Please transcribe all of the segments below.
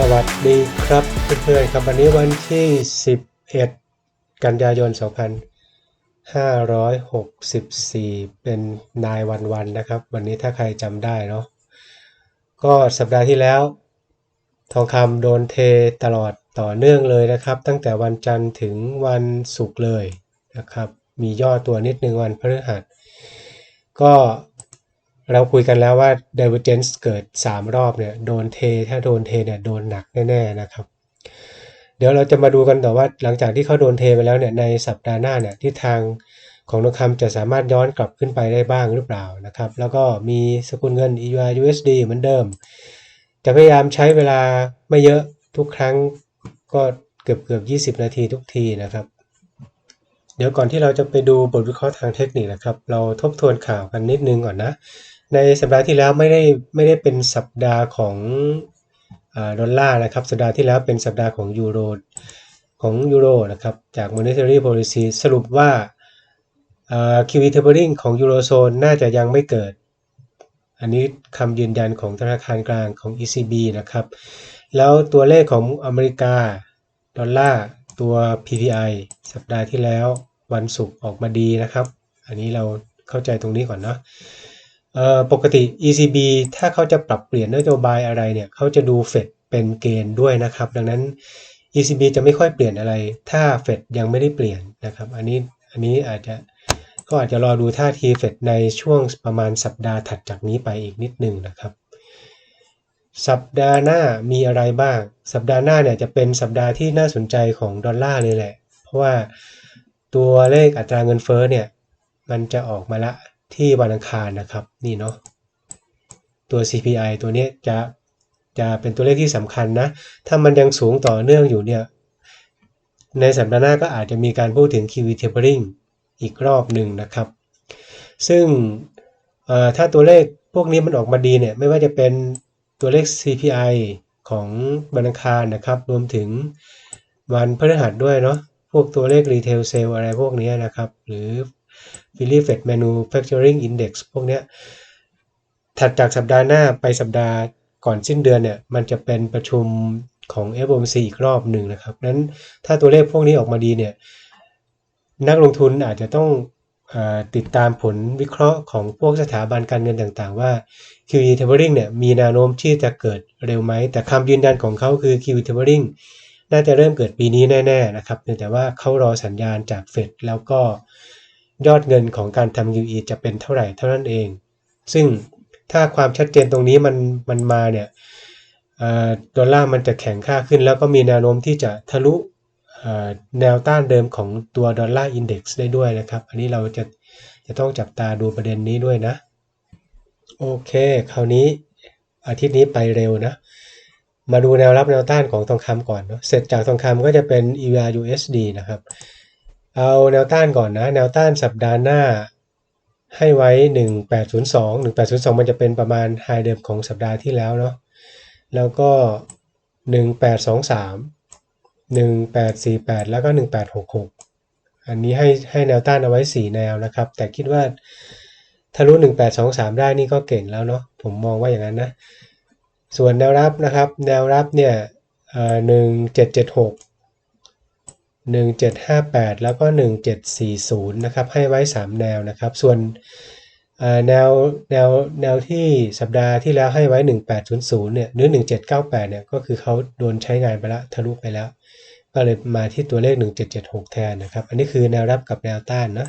สวัสดีครับเพื่อนๆครับวันนี้วันที่ 11 กันยายน 2564 เป็นนายวันวันนะครับ วันนี้ถ้าใครจำได้เนาะก็สัปดาห์ที่แล้ว ทองคำโดนเทตลอดต่อเนื่องเลยนะครับ ตั้งแต่วันจันทร์ถึงวันศุกร์เลยนะครับ มีย่อตัวนิดนึงวันพฤหัส ก็ เราคุยกันแล้วว่า divergence เกิด 3 รอบเนี่ยโดนเท ถ้าโดนเทเนี่ยโดนหนักแน่ๆนะครับ เดี๋ยวเราจะมาดูกันต่อว่าหลังจากที่เขาโดนเทไปแล้วเนี่ยในสัปดาห์หน้าเนี่ยทิศทางของทองคำจะสามารถย้อนกลับขึ้นไปได้บ้างหรือเปล่านะครับ แล้วก็มีสกุลเงิน EUR USD เหมือนเดิม จะพยายามใช้เวลาไม่เยอะทุกครั้งก็เกือบเกือบ20 นาทีทุกทีนะครับ เดี๋ยวก่อนที่เราจะไปดูบทวิเคราะห์ทางเทคนิคนะครับ เราทบทวนข่าวกันนิดนึงก่อนนะ ในสัปดาห์ที่แล้วไม่ได้ไม่ได้เป็นสัปดาห์ของอดอลลาร์นะครับ สัปดาห์ที่แล้วเป็นสัปดาห์ของยูโรของยูโรนะครับ จาก monetary policy สรุปว่า QE tapering ของยูโรโซนน่าจะยังไม่เกิด อันนี้คำยืนยันของธนาคารกลางของ ECB นะครับ แล้วตัวเลขของอเมริกา ดอลลาร์ตัว PPI สัปดาห์ที่แล้ววันศุกร์ออกมาดีนะครับ อันนี้เราเข้าใจตรงนี้ก่อนเนาะ ปกติ ECB ถ้าเขาจะปรับเปลี่ยนนโยบายอะไรเนี่ยเขาจะดูเฟดเป็นเกณฑ์ด้วยนะครับ ดังนั้น ECB จะไม่ค่อยเปลี่ยนอะไร ถ้าเฟดยังไม่ได้เปลี่ยนนะครับ อันนี้อันนี้อาจจะก็อาจจะรอดูท่าทีเฟดในช่วงประมาณสัปดาห์ถัดจากนี้ไปอีกนิดหนึ่งนะครับ สัปดาห์หน้ามีอะไรบ้าง สัปดาห์หน้าเนี่ยจะเป็นสัปดาห์ที่น่าสนใจของดอลลาร์เลยแหละ เพราะว่าตัวเลขอัตราเงินเฟ้อเนี่ยมันจะออกมาละ ที่วันอังคารนะครับนี่เนาะตัว CPI ตัวนี้จะจะเป็นตัวเลขที่สำคัญนะ ถ้ามันยังสูงต่อเนื่องอยู่เนี่ย ในสัปดาห์หน้าก็อาจจะมีการพูดถึง QE tapering อีกรอบหนึ่งนะครับ ซึ่งถ้าตัวเลขพวกนี้มันออกมาดีเนี่ย ไม่ว่าจะเป็นตัวเลข CPI ของวันอังคารนะครับ รวมถึงวันพฤหัสด้วยเนาะ พวกตัวเลข retail sale อะไรพวกนี้นะครับ หรือ Philly Fed Manufacturing Index พวกเนี้ยถัดจากสัปดาห์หน้าไปสัปดาห์ก่อนสิ้นเดือนเนี่ยมันจะเป็นประชุมของ FOMC อีกรอบหนึ่งนะครับนั้นถ้าตัวเลขพวกนี้ออกมาดีเนี่ยนักลงทุนอาจจะต้องอติดตามผลวิเคราะห์ของพวกสถาบันการเงินต่างๆ ว่า QE tapering เนี่ยมีแนวโน้มที่จะเกิดเร็วไหม แต่คำยืนยันของเขาคือ QE tapering น่าจะเริ่มเกิดปีนี้แน่ ๆ นะครับเพียงแต่ว่าเขารอสัญญาณจากเฟดแล้วก็ ยอดเงินของการทำ QE จะเป็นเท่าไหร่เท่านั้นเอง ซึ่งถ้าความชัดเจนตรงนี้มันมันมาเนี่ยอดอลลาร์มันจะแข็งค่าขึ้น แล้วก็มีแนวโน้มที่จะทะลุแนวต้านเดิมของตัวดอลลาร์อินเด็กซ์ได้ด้วยนะครับ อันนี้เราจะจะต้องจับตาดูประเด็นนี้ด้วยนะ โอเค คราวนี้อาทิตย์นี้ไปเร็วนะ มาดูแนวรับแนวต้านของทองคำก่อนเนาะเสร็จจากทองคำก็จะเป็น EUR USD นะครับ เอาแนวต้านก่อนนะ แนวต้านสัปดาห์หน้า ให้ไว้ 1802 1802 มันจะเป็นประมาณไฮเดิมของสัปดาห์ที่แล้วเนาะแล้วก็ 1823 1848 แล้วก็ 1866 อันนี้ให้ให้แนวต้านเอาไว้ 4 แนวนะครับ แต่คิดว่าทะลุ 1823 ได้นี่ก็เก่งแล้วเนาะผมมองว่าอย่างนั้นนะ ส่วนแนวรับนะครับ แนวรับเนี่ยเอ่อ1776 1758 แล้วก็ 1740 นะครับ ให้ไว้ 3 แนวนะครับ ส่วนแนวแนวแนวที่สัปดาห์ที่แล้วให้ไว้ 1800 เนี่ยหรือ 1798 เนี่ย ก็คือเขาโดนใช้งานไปแล้วทะลุไปแล้ว ก็เลยมาที่ตัวเลข 1776 แทนนะครับ อันนี้คือแนวรับกับแนวต้านนะ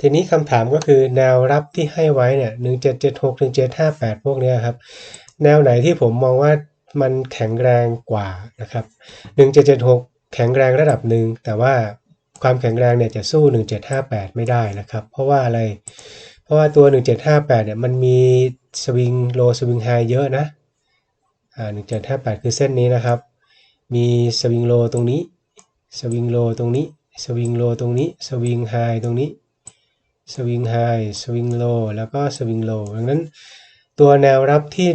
ทีนี้คำถามก็คือแนวรับที่ให้ไว้เนี่ย 1776 1758 พวกนี้ครับ แนวไหนที่ผมมองว่ามันแข็งแรงกว่านะครับ 1776 แข็งแรงระดับหนึ่งแต่ว่าความแข็งแรงเนี่ยจะสู้ 1758 ไม่ได้นะครับ เพราะว่าอะไร เพราะว่าตัว 1758 เนี่ยมันมีสวิงโลสวิงไฮเยอะนะอ่า1758 คือเส้นนี้นะครับ มีสวิงโลตรงนี้ สวิงโลตรงนี้ สวิงโลตรงนี้ สวิงไฮตรงนี้ สวิงไฮ สวิงโล แล้วก็สวิงโล ดังนั้น ตัวแนวรับที่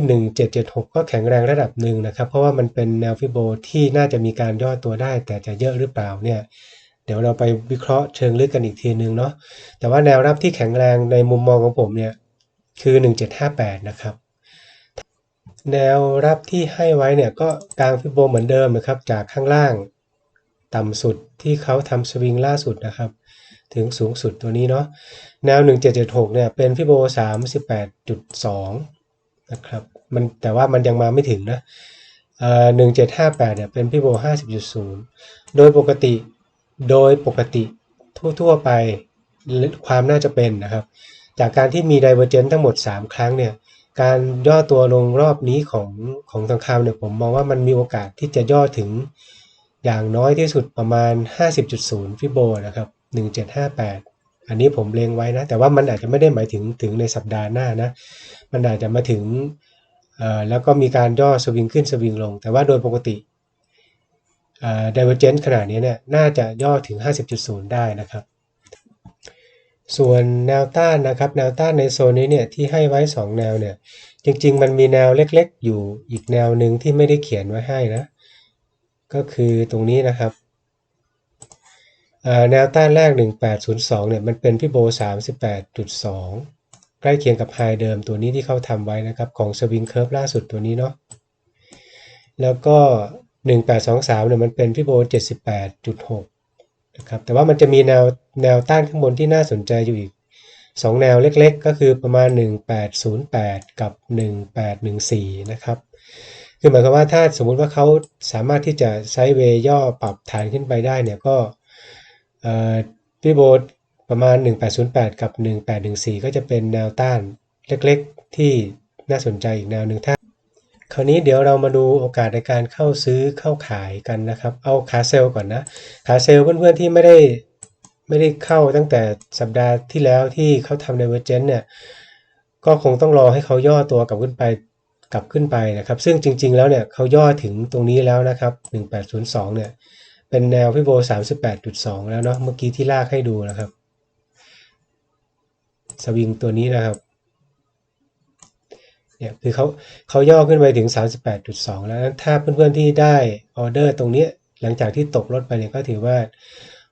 1776 ก็แข็งแรงระดับหนึ่งนะครับ เพราะว่ามันเป็นแนวฟิโบที่น่าจะมีการย่อตัวได้ แต่จะเยอะหรือเปล่าเนี่ยเดี๋ยวเราไปวิเคราะห์เชิงลึกกันอีกทีนึงเนาะแต่ว่าแนวรับที่แข็งแรงในมุมมองของผมเนี่ยคือ 1758 นะครับ แนวรับที่ให้ไว้เนี่ยก็กลางฟิโบเหมือนเดิมนะครับจากข้างล่าง ต่ำสุดที่เขาทำสวิงล่าสุดนะครับ ถึงสูงสุดตัวนี้เนาะแนว 1776เนี่ยเป็นฟิโบ 38.2 นะครับมันแต่ว่ามันยังมาไม่ถึงนะเอ่อ1758เนี่ยเป็นฟิโบ50.0โดยปกติโดยปกติทั่วๆไปความน่าจะเป็นนะครับ จากการที่มี Divergence ทั้งหมด 3 ครั้งเนี่ยการย่อตัวลงรอบนี้ของของทองคำเนี่ยผมมองว่ามันมีโอกาสที่จะย่อถึงอย่างน้อยที่สุดประมาณ 50.0 ฟิโบนะครับ 1758 อันนี้ผมเลงไว้นะ แต่ว่ามันอาจจะไม่ได้หมายถึงถึงในสัปดาห์หน้านะ มันอาจจะมาถึงแล้วก็มีการย่อสวิงขึ้นสวิงลง แต่ว่าโดยปกติเอ่อ Divergence ขนาดนี้เนี่ยน่าจะย่อถึง 50.0 ได้นะครับ ส่วนแนวต้านนะครับ แนวต้านในโซนนี้เนี่ยที่ให้ไว้ 2 แนวเนี่ย จริง ๆ มันมีแนวเล็ก ๆ อยู่อีกแนวหนึ่งที่ไม่ได้เขียนไว้ให้นะ ก็คือตรงนี้นะครับ แนวต้านแรก 1802 เนี่ยมันเป็นพี่โบ 38.2 ใกล้เคียงกับไฮเดิมตัวนี้ที่เขาทำไว้นะครับ ของสวิงเคิร์ฟล่าสุดตัวนี้เนาะแล้วก็ 1823 เนี่ยมันเป็นพี่โบ 78.6 นะครับแต่ว่ามันจะมีแนวแนวต้านข้างบนที่น่าสนใจอยู่อีก 2 แนวเล็กๆ ก็คือประมาณ 1808 กับ 1814 นะครับคือหมายความว่าถ้าสมมุติว่าเขาสามารถที่จะไซด์เวย์ย่อปรับฐานขึ้นไปได้เนี่ยก็ พี่โบประมาณ 1808 กับ 1814 ก็จะเป็นแนวต้านเล็กๆ ที่น่าสนใจอีกแนวหนึ่งถ้าคราวนี้เดี๋ยวเรามาดูโอกาสในการเข้าซื้อเข้าขายกันนะครับ เอาขาเซลล์ก่อนนะ ขาเซลล์เพื่อนๆที่ไม่ได้ไม่ได้เข้าตั้งแต่สัปดาห์ที่แล้วที่เขาทำ Divergence เนี่ย ก็คงต้องรอให้เขาย่อตัวกลับขึ้นไปกลับขึ้นไปนะครับ ซึ่งจริงๆแล้วเนี่ยเขาย่อถึงตรงนี้แล้วนะครับ 1802 เนี่ย เป็นแนวพิโบ38.2 แล้วเนาะเมื่อกี้ที่ลากให้ดูนะครับ สวิงตัวนี้นะครับเนี่ยคือเขาเขาย่อขึ้นไปถึง 38.2 แล้วถ้าเพื่อนๆที่ได้ออเดอร์ตรงนี้หลังจากที่ตกลดไปเนี่ยก็ถือว่า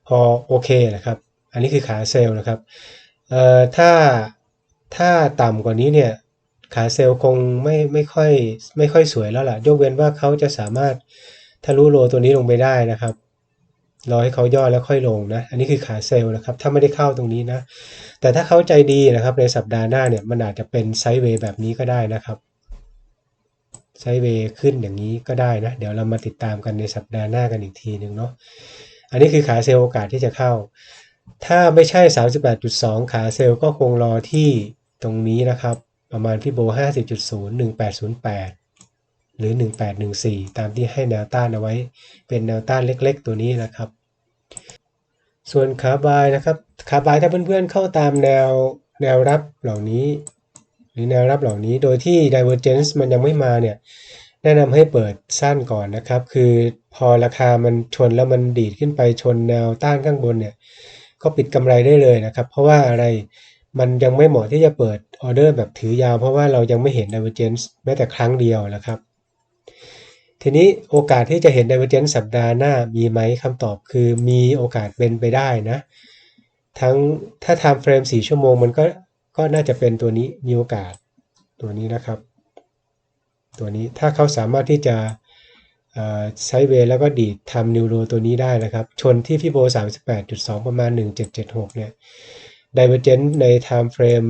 พอโอเคนะครับ อันนี้คือขาเซลล์นะครับเอ่อถ้าถ้าต่ำกว่านี้เนี่ยขาเซลล์คงไม่ไม่ค่อยไม่ค่อยสวยแล้วล่ะ ยกเว้นว่าเขาจะสามารถทะลุโลตัวนี้ลงไปได้นะครับ รอให้เขาย่อแล้วค่อยลงนะ อันนี้คือขาเซลล์นะครับ ถ้าไม่ได้เข้าตรงนี้นะ แต่ถ้าเขาใจดีนะครับในสัปดาห์หน้าเนี่ยมันอาจจะเป็นไซด์เวย์แบบนี้ก็ได้นะครับไซด์เวย์ขึ้นอย่างนี้ก็ได้นะ เดี๋ยวเรามาติดตามกันในสัปดาห์หน้ากันอีกทีหนึ่งเนาะ อันนี้คือขาเซลล์โอกาสที่จะเข้า ถ้าไม่ใช่ 38.2 ขาเซลล์ก็คงรอที่ตรงนี้นะครับ ประมาณพี่โบ 50.0 1808 หรือ 1814 ตามที่ให้แนวต้านเอาไว้ เป็นแนวต้านเล็ก ๆ ตัวนี้นะครับ ส่วนขาบายนะครับ ขาบายถ้าเพื่อนๆเข้าตามแนวแนวรับเหล่านี้ หรือแนวรับเหล่านี้โดยที่ divergence มันยังไม่มาเนี่ยแนะนำให้เปิดสั้นก่อนนะครับ คือพอราคามันชนแล้วมันดีดขึ้นไปชนแนวต้านข้างบนเนี่ยก็ปิดกำไรได้เลยนะครับ เพราะว่าอะไรมันยังไม่เหมาะที่จะเปิดออเดอร์แบบถือยาว เพราะว่าเรายังไม่เห็น divergence แม้แต่ครั้งเดียวนะครับ ทีนี้โอกาสที่จะเห็น divergence สัปดาห์หน้ามีไหมคำตอบคือมีโอกาสเป็นไปได้นะ ทั้งถ้า time frame 4 ชั่วโมงมันก็ก็น่าจะเป็นตัวนี้มีโอกาสตัวนี้นะครับ ตัวนี้ถ้าเขาสามารถที่จะไซเวย์แล้วก็ดีดทำนิวโรตัวนี้ได้นะครับ ชนที่ฟิโบ 38.2 ประมาณ 1776 เนี่ย Divergence ใน time frame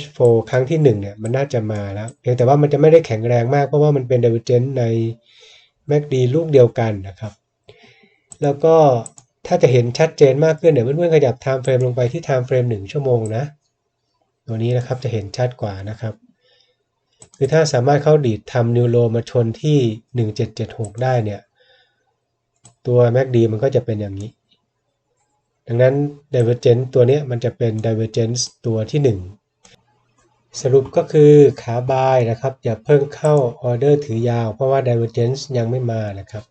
H4 ครั้งที่1เนี่ยมันน่าจะมาแล้วเพียงแต่ว่ามันจะไม่ได้แข็งแรงมากเพราะว่ามันเป็น Divergence ใน MACD ลูกเดียวกันนะครับ แล้วก็ถ้าจะเห็นชัดเจนมากขึ้นเนี่ยเพื่อนๆขยับ time frame ลงไปที่ time frame 1 ชั่วโมงนะตัวนี้นะครับจะเห็นชัดกว่านะครับ คือถ้าสามารถเข้าดีดทำนิวโรมาชนที่ 1776 ได้เนี่ย ตัว MACD มันก็จะเป็นอย่างนี้ ดังนั้น Divergence ตัวนี้มันจะเป็น Divergence ตัวที่ 1 สรุปก็คือขาบายนะครับ อย่าเพิ่งเข้าออเดอร์ถือยาว เพราะว่า Divergence ยังไม่มานะครับ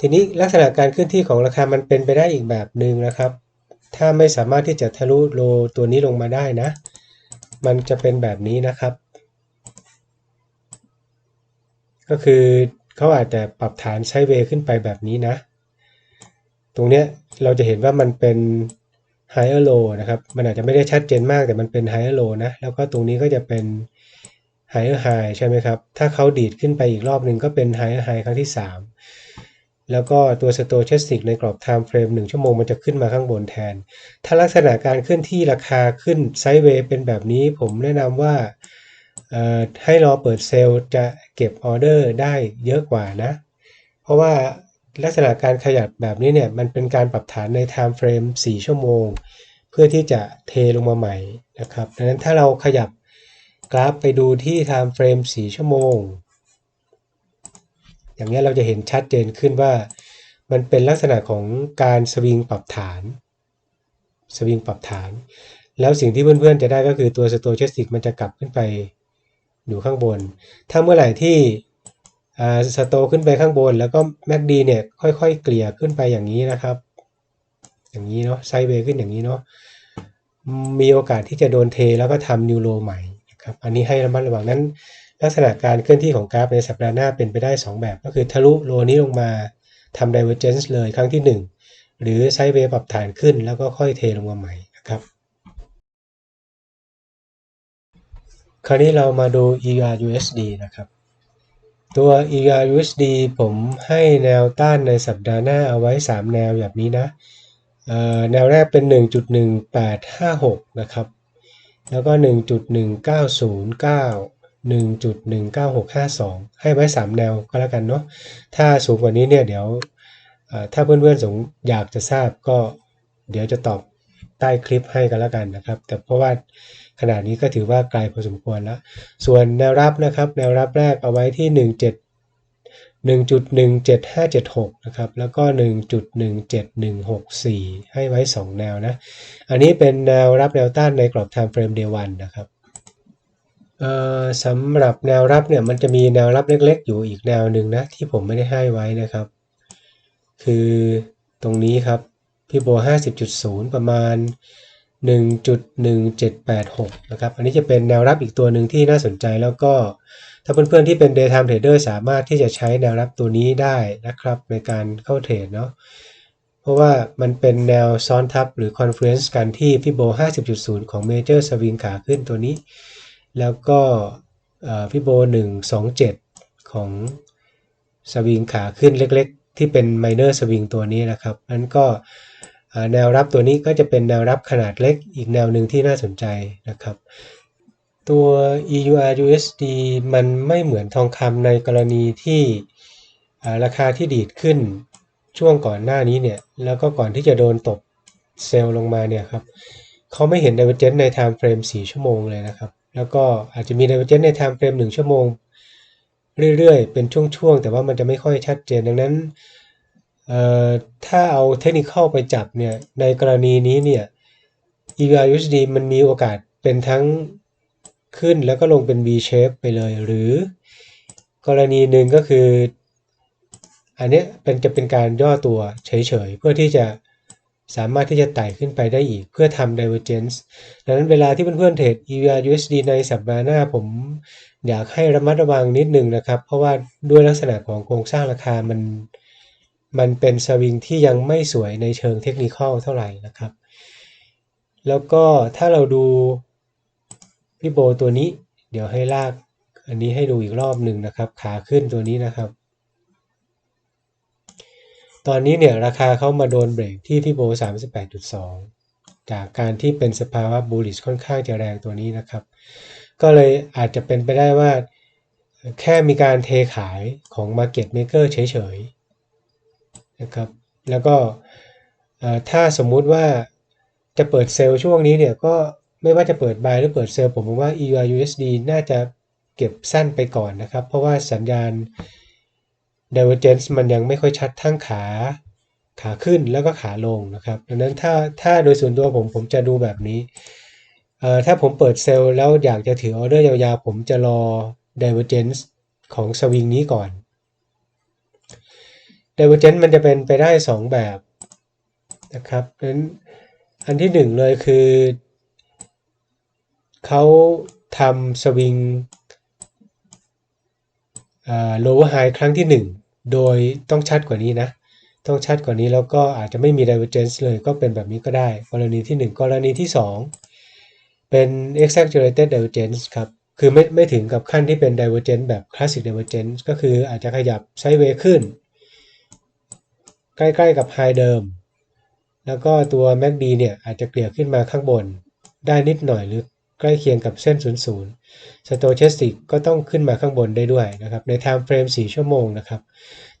ทีนี้ลักษณะการเคลื่อนที่ของราคามันเป็นไปได้อีกแบบหนึ่งนะครับ ถ้าไม่สามารถที่จะทะลุโลตัวนี้ลงมาได้นะ มันจะเป็นแบบนี้นะครับ ก็คือเขาอาจจะปรับฐานไซด์เวย์ขึ้นไปแบบนี้นะ ตรงเนี้ยเราจะเห็นว่ามันเป็น higher low นะครับ มันอาจจะไม่ได้ชัดเจนมากแต่มันเป็น higher low นะ แล้วก็ตรงนี้ก็จะเป็น higher high ใช่ไหมครับ ถ้าเขาดีดขึ้นไปอีกรอบหนึ่งก็เป็น higher high ครั้งที่ 3 แล้วก็ตัว stochastic ในกรอบ time frame 1ชั่วโมงมันจะขึ้นมาข้างบนแทน ถ้าลักษณะการขึ้นที่ราคาขึ้นไซด์เวย์เป็นแบบนี้ ผมแนะนำว่าให้รอเปิดเซลล์จะเก็บออเดอร์ได้เยอะกว่านะ เพราะว่า ลักษณะการขยับแบบนี้เนี่ยมันเป็นการปรับฐานใน time frame 4 ชั่วโมง เพื่อที่จะเทลงมาใหม่นะครับดังนั้นถ้าเราขยับกราฟไปดูที่ time frame 4 ชั่วโมง อย่างนี้เราจะเห็นชัดเจนขึ้นว่ามันเป็นลักษณะของการสวิงปรับฐาน สวิงปรับฐาน แล้วสิ่งที่เพื่อนๆจะได้ก็คือตัว stochastic มันจะกลับขึ้นไปอยู่ข้างบน ถ้าเมื่อไหร่ที่ สโตขึ้นไปข้างบน แล้วก็ MACD เนี่ยค่อยๆ เกลี่ยขึ้นไปอย่างนี้นะครับ อย่างนี้เนาะไซเวย์ขึ้นอย่างนี้เนาะมีโอกาสที่จะโดนเทแล้วก็ทำนิวโรใหม่นะครับอันนี้ให้ระมัดระวังนั้น ลักษณะการเคลื่อนที่ของกราฟในสัปดาห์หน้าเป็นไปได้ 2 แบบ ก็คือทะลุโลนี้ลงมาทำ divergence เลยครั้งที่ 1 หรือไซเวย์ปรับฐานขึ้นแล้วก็ค่อยเทลงมาใหม่นะครับคราวนี้เรามาดู ERUSD นะครับ ตัว ERUSD ผมให้แนวต้านในสัปดาห์หน้าเอาไว้ 3 แนวแบบนี้นะแนวแรกเป็น 1.1856 นะครับ แล้วก็ 1.1909 1.19652 ให้ไว้ 3 แนวก็แล้วกันเนาะ ถ้าสูงกว่านี้เนี่ยเดี๋ยวถ้าเพื่อนๆสงอยากจะทราบก็เดี๋ยวจะตอบใต้คลิปให้กันแล้วกันนะครับ แต่เพราะว่า ขนาดนี้ก็ถือว่าไกลพอสมควรแล้ว ส่วนแนวรับนะครับ แนวรับแรกเอาไว้ที่ 17 1.17576 นะครับ แล้วก็ 1.17164 ให้ไว้ 2 แนวนะ อันนี้เป็นแนวรับแนวต้านในกรอบ time frame day 1นะครับสำหรับแนวรับเนี่ยมันจะมีแนวรับเล็กๆ อยู่อีกแนวหนึ่งนะที่ผมไม่ได้ให้ไว้นะครับ คือตรงนี้ครับพี่โบ50.0 ประมาณ 1.1786 นะครับ อันนี้จะเป็นแนวรับอีกตัวหนึ่งที่น่าสนใจแล้วก็ ถ้าเพื่อนๆที่เป็น daytime trader สามารถที่จะใช้แนวรับตัวนี้ได้นะครับ ในการเข้าเทรดเนาะ เพราะว่ามันเป็นแนวซ้อนทับหรือ confluence กันที่พี่โบ 50.0 ของ major swing ขาขึ้นตัวนี้ แล้วก็พี่โบ 127 ของสวิงขาขึ้นเล็กๆ ที่เป็น minor swing ตัวนี้นะครับนั้นก็ แนวรับตัวนี้ก็จะเป็นแนวรับขนาดเล็กอีกแนวหนึ่งที่น่าสนใจนะครับ ตัว EUR USD มันไม่เหมือนทองคำในกรณีที่ราคาที่ดีดขึ้นช่วงก่อนหน้านี้เนี่ย แล้วก็ก่อนที่จะโดนตบเซลล์ลงมาเนี่ยครับเขาไม่เห็น d i v e r g e n ใน time frame 4 ชั่วโมงเลยนะครับ แล้วก็อาจจะมี d i v e r g e n ใน time frame 1 ชั่วโมง เรื่อยๆ เป็นช่วงๆ แต่ว่ามันจะไม่ค่อยชัดเจนดังนั้น ถ้าเอาเทคนิคเข้าไปจับเนี่ยในกรณีนี้เนี่ย EUR USD มันมีโอกาสเป็นทั้งขึ้นแล้วก็ลงเป็น V shape ไปเลย หรือกรณีหนึ่งก็คือ อันนี้เป็นจะเป็นการย่อตัวเฉยๆ เพื่อที่จะสามารถที่จะไต่ขึ้นไปได้อีกเพื่อทำ divergence ดังนั้นเวลาที่เพื่อนๆเทรด EUR USD ในสัปดาห์หน้าผมอยากให้ระมัดระวังนิดนึงนะครับ เพราะว่าด้วยลักษณะของโครงสร้างราคามัน มันเป็นสวิงที่ยังไม่สวยในเชิงเทคนิคเท่าไหร่นะครับ แล้วก็ถ้าเราดูพี่โบตัวนี้ เดี๋ยวให้ลากอันนี้ให้ดูอีกรอบหนึ่งนะครับ ขาขึ้นตัวนี้นะครับ ตอนนี้เนี่ยราคาเข้ามาโดนเบรกที่พี่โบ 38.2 จากการที่เป็นสภาวะบูลลิชค่อนข้างจะแรงตัวนี้นะครับ ก็เลยอาจจะเป็นไปได้ว่าแค่มีการเทขายของ Market Maker เฉย นะครับ แล้วก็ถ้าสมมุติว่าจะเปิดเซลล์ช่วงนี้เนี่ยก็ไม่ว่าจะเปิด buy หรือเปิด sell ผมว่า EUR USD น่าจะเก็บสั้นไปก่อนนะครับ เพราะว่าสัญญาณ divergence มันยังไม่ค่อยชัดทั้งขาขาขึ้นแล้วก็ขาลงนะครับดังนั้นถ้าถ้าโดยส่วนตัวผมผมจะดูแบบนี้ถ้าผมเปิดเซลล์แล้วอยากจะถือออเดอร์ยาวๆ ผมจะรอ divergence ของสวิงนี้ก่อน divergence มันจะเป็นไปได้ 2 แบบนะครับดังนั้นอันที่หนึ่งเลยคือเขาทำสวิง lower high ครั้งที่ 1 โดยต้องชัดกว่านี้นะ ต้องชัดกว่านี้แล้วก็อาจจะไม่มี divergence เลยก็เป็นแบบนี้ก็ได้ กรณีที่ 1 กรณีที่ 2 เป็น exaggerated divergence ครับ คือไม่ไม่ถึงกับขั้นที่เป็น divergence แบบ classic divergence ก็คืออาจจะขยับไซด์เวย์ขึ้น ใกล้ๆกับไฮเดิม แล้วก็ตัว MACD เนี่ยอาจจะเกลี่ยขึ้นมาข้างบน ได้นิดหน่อยหรือใกล้เคียงกับเส้น 00 Stochastic ก็ต้องขึ้นมาข้างบนได้ด้วยนะครับใน time frame 4ชั่วโมงนะครับ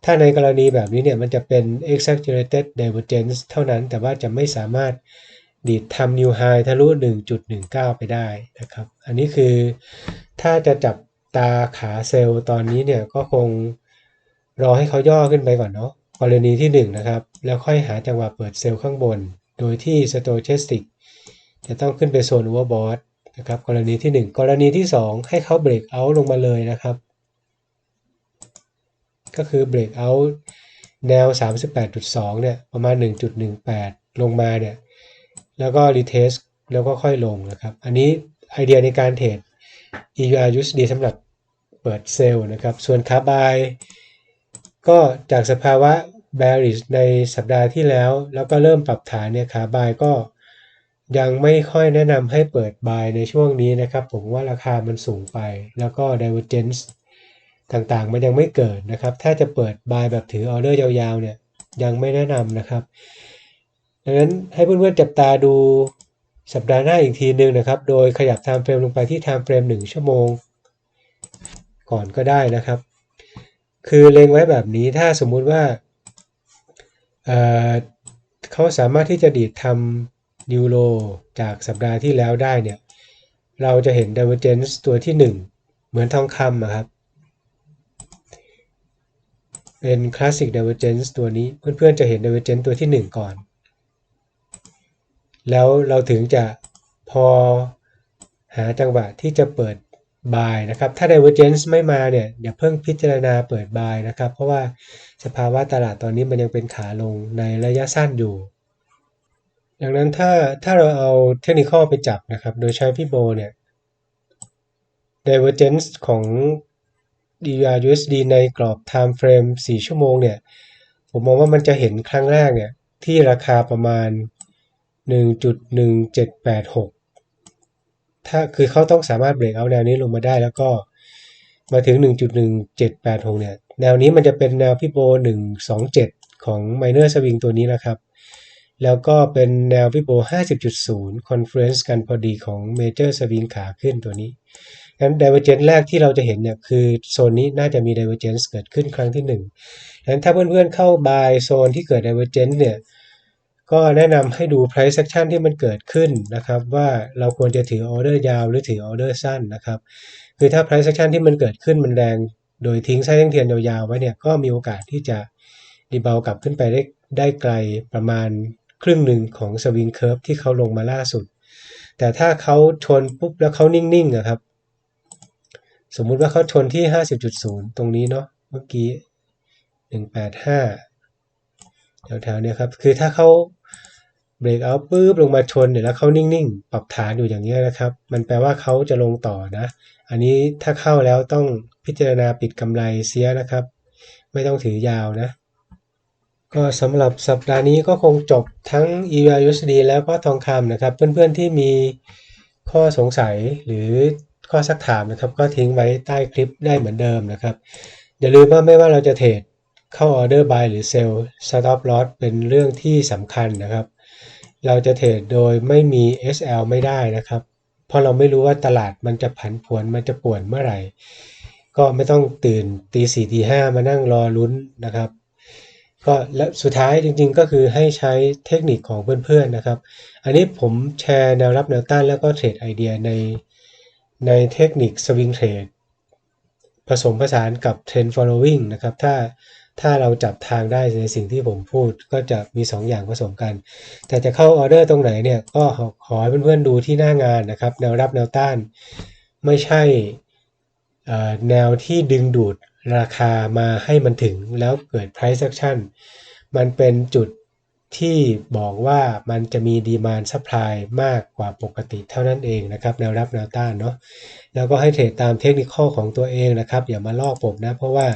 ถ้าในกรณีแบบนี้เนี่ยมันจะเป็น exaggerated divergence เท่านั้นแต่ว่าจะไม่สามารถดีดทำ new high ทะลุ 1.19 ไปได้นะครับ อันนี้คือถ้าจะจับตาขาเซลล์ตอนนี้เนี่ยก็คงรอให้เขาย่อขึ้นไปก่อนเนาะ กรณีที่1นะครับแล้วค่อยหาจังหวะเปิดเซลล์ข้างบน โดยที่ stochastic จะต้องขึ้นไปโซน overbought นะครับกรณีที่ 1 กรณีที่ 2 ให้เขา break out ลงมาเลยนะครับ ก็คือ break out แนว 38.2 เนี่ย ประมาณ 1.18 ลงมาเนี่ย แล้วก็ retest แล้วก็ค่อยลงนะครับ อันนี้ไอเดียในการเทรด EUR USD สำหรับเปิดเซลล์นะครับ ส่วนขาบายก็จากสภาวะ bearish ในสัปดาห์ที่แล้ว แล้วก็เริ่มปรับฐานเนี่ยขาบายก็ยังไม่ค่อยแนะนำให้เปิด buy ในช่วงนี้นะครับ ผมว่าราคามันสูงไป แล้วก็ divergence ต่างๆ มันยังไม่เกิดนะครับ ถ้าจะเปิด buy แบบถือออเดอร์ยาวๆเนี่ยยังไม่แนะนำนะครับดังนั้นให้เพื่อนๆจับตาดูสัปดาห์หน้าอีกทีหนึ่งนะครับ โดยขยับ time frame ลงไปที่ time frame 1ชั่วโมง ก่อนก็ได้นะครับ คือเล็งไว้แบบนี้ถ้าสมมุติว่า เเขาสามารถที่จะดีดทำนิวโรจากสัปดาห์ที่แล้วได้เนี่ย เราจะเห็น divergence ตัวที่ 1 เหมือนทองคำอะครับ เป็น classic divergence ตัวนี้ เพื่อนๆจะเห็น divergence ตัวที่ 1 ก่อน แล้วเราถึงจะพอหาจังหวะที่จะเปิด buy นะครับ ถ้า divergence ไม่มาเนี่ยอย่าเพิ่งพิจารณาเปิด buy นะครับ เพราะว่าสภาวะตลาดตอนนี้มันยังเป็นขาลงในระยะสั้นอยู่ ดังนั้นถ้าถ้าเราเอาเทคนิคไปจับนะครับ โดยใช้พี่โบเนี่ย divergence ของ DVR USD ในกรอบ time frame 4 ชั่วโมงเนี่ย ผมมองว่ามันจะเห็นครั้งแรกเนี่ย ที่ราคาประมาณ 1.1786 ถ้าคือเขาต้องสามารถเบรกเอาแนวนี้ลงมาได้ แล้วก็มาถึง 1.1786 เนี่ย แนวนี้มันจะเป็นแนวพี่โบ 127 ของ minor swing ตัวนี้นะครับ แล้วก็เป็นแนวพี่โบ 50.0 conference กันพอดีของ major swing ขาขึ้นตัวนี้งั้น divergence แรกที่เราจะเห็นเนี่ย คือโซนนี้น่าจะมี divergence เกิดขึ้นครั้งที่1งั้นถ้าเพื่อนๆเข้า buy โซนที่เกิด divergence เนี่ย ก็แนะนำให้ดู price action ที่มันเกิดขึ้นนะครับ ว่าเราควรจะถือออเดอร์ยาวหรือถือออเดอร์สั้นนะครับ คือถ้า price action ที่มันเกิดขึ้นมันแรง โดยทิ้งไส้ทั้งเทียนยาวๆไว้เนี่ยก็มีโอกาสที่จะรีเบาวกลับขึ้นไปได้ได้ไกลประมาณครึ่งหนึ่งของสวิงเคิร์ฟที่เขาลงมาล่าสุด แต่ถ้าเขาชนปุ๊บแล้วเขานิ่งๆนะครับ สมมุติว่าเขาชนที่ 50.0 ตรงนี้เนาะเมื่อกี้ 185แถวๆเนี้ยครับ คือถ้าเขา เบรกเอาปุ๊บลงมาชนเนี่ยแล้วเขานิ่งๆ ปรับฐานอยู่อย่างนี้นะครับ มันแปลว่าเขาจะลงต่อนะ อันนี้ถ้าเข้าแล้วต้องพิจารณาปิดกำไรเสียนะครับ ไม่ต้องถือยาวนะ ก็สำหรับสัปดาห์นี้ก็คงจบทั้ง e USD แล้วก็ทองคำนะครับ เพื่อนๆที่มีข้อสงสัยหรือข้อสักถามนะครับ ก็ทิ้งไว้ใต้คลิปได้เหมือนเดิมนะครับ อย่าลืมว่าไม่ว่าเราจะเทรด เข้าออเดอร์บายหรือเซลล์ stop loss เป็นเรื่องที่สำคัญนะครับ เราจะเทรดโดยไม่มี SL ไม่ได้นะครับ เพราะเราไม่รู้ว่าตลาดมันจะผันผวนมันจะป่วนเมื่อไหร่ ก็ไม่ต้องตื่นตีสี่ตีห้ามานั่งรอลุ้นนะครับก็และสุดท้ายจริงๆก็คือให้ใช้เทคนิคของเพื่อนๆนะครับ อันนี้ผมแชร์แนวรับแนวต้านแล้วก็เทรดไอเดียในในเทคนิคสวิงเทรดผสมผสานกับเทรน following นะครับ ถ้า ถ้าเราจับทางได้ในสิ่งที่ผมพูดก็จะมี2ออย่างผสมกัน แต่จะเข้าออเดอร์ตรงไหนเนี่ยก็ขอให้เพื่อนๆดูที่หน้างานนะครับ แนวรับแนวต้าน ไม่ใช่แนวที่ดึงดูดราคามาให้มันถึงแล้วเกิด price action มันเป็นจุดที่บอกว่ามันจะมีดีมานซัพพลายมากกว่าปกติเท่านั้นเองนะครับแนวรับแนวต้านเนาะแล้วก็ให้เทรดตามเทคนิคของตัวเองนะครับ อย่ามาลอกผมนะ เพราะว่า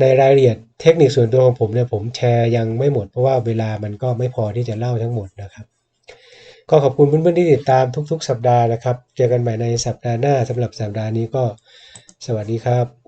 ในรายละเอียดเทคนิคส่วนตัวของผมเนี่ยผมแชร์ยังไม่หมดเพราะว่าเวลามันก็ไม่พอที่จะเล่าทั้งหมดนะครับ ก็ขอบคุณเพื่อนๆที่ติดตามทุก ๆ สัปดาห์นะครับ เจอกันใหม่ในสัปดาห์หน้าสำหรับสัปดาห์นี้ก็สวัสดีครับ